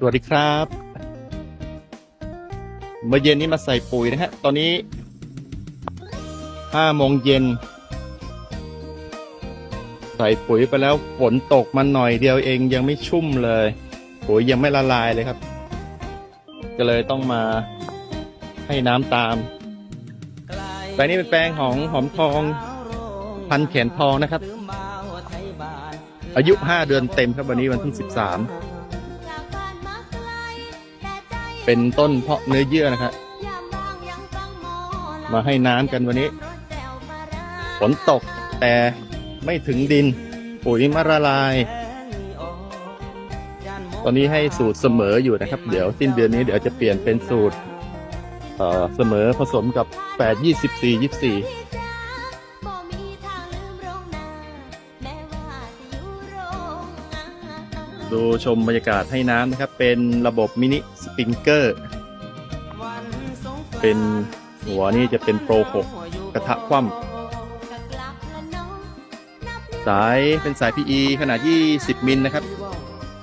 สวัสดีครับเมื่อเย็นนี้มาใส่ปุ๋ยนะฮะ ตอนนี้ห้าโมงเย็น ใส่ปุ๋ยไปแล้วฝนตกมาหน่อยเดียวเองยังไม่ชุ่มเลย ปุ๋ยยังไม่ละลายเลยครับ ก็เลยต้องมาให้น้ำตามแปลงนี้เป็นแปลงของหอมทองพันแขนทองนะครับ อายุ5เดือนเต็มครับวันนี้วันที่13 เป็นต้นเพาะเนื้อเยื่อนะครับมาให้น้ำกันวันนี้ฝนตกแต่ไม่ถึงดิน ปุ๋ยมาละลาย ตอนนี้ให้สูตรเสมออยู่นะครับ เดี๋ยวสิ้นเดือนนี้เดี๋ยวจะเปลี่ยนเป็นสูตรเออเสมอผสมกับ 8 24 24ดูชมบรรยากาศให้น้ำนะครับ เป็นระบบมินิ ฟิงเกอร์ เป็นหัวนี่จะเป็นโปรหกกระทะคว่ำสายเป็นสาย PE ขนาด 20 มิลนะครับ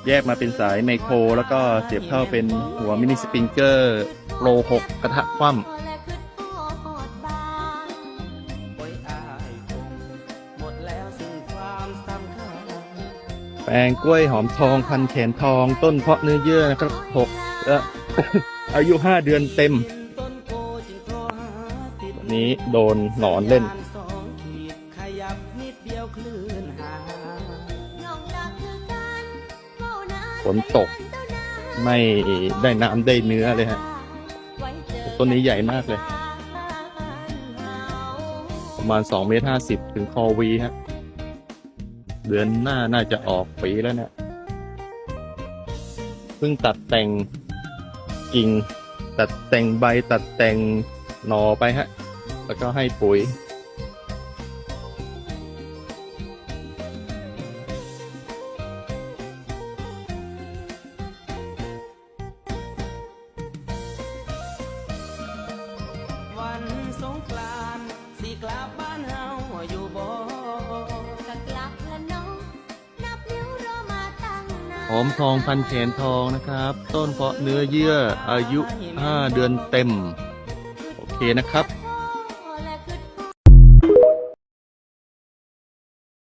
แยกมาเป็นสายไมโคร แล้วก็เสียบเข้าเป็นหัวมินิสปริงเกอร์โปร 6 กระทะคว่ำแปลงกล้วยหอมทองพันแขนทองต้นเพาะเนื้อเยื่อนะครับ6 อายุห้าเดือนเต็ม นี้โดนหนอนเล่นฝนตก ไม่ได้น้ำได้เนื้อเลยฮะต้นนี้ใหญ่มากเลย ประมาณสองเมตรห้าสิบถึงคอวีฮะ เดือนหน้าน่าจะออกปีแล้วเนะี่ยเพิ่งตัดแต่ง กิ่ง ตัดแต่งใบตัดแต่งหนอไปฮะ แล้วก็ให้ปุ๋ย วันสงกรานต์สิกลับ หอมทองพันแขนทองนะครับ ต้นเพาะเนื้อเยื่ออายุ 5 เดือนเต็ม โอเคนะครับ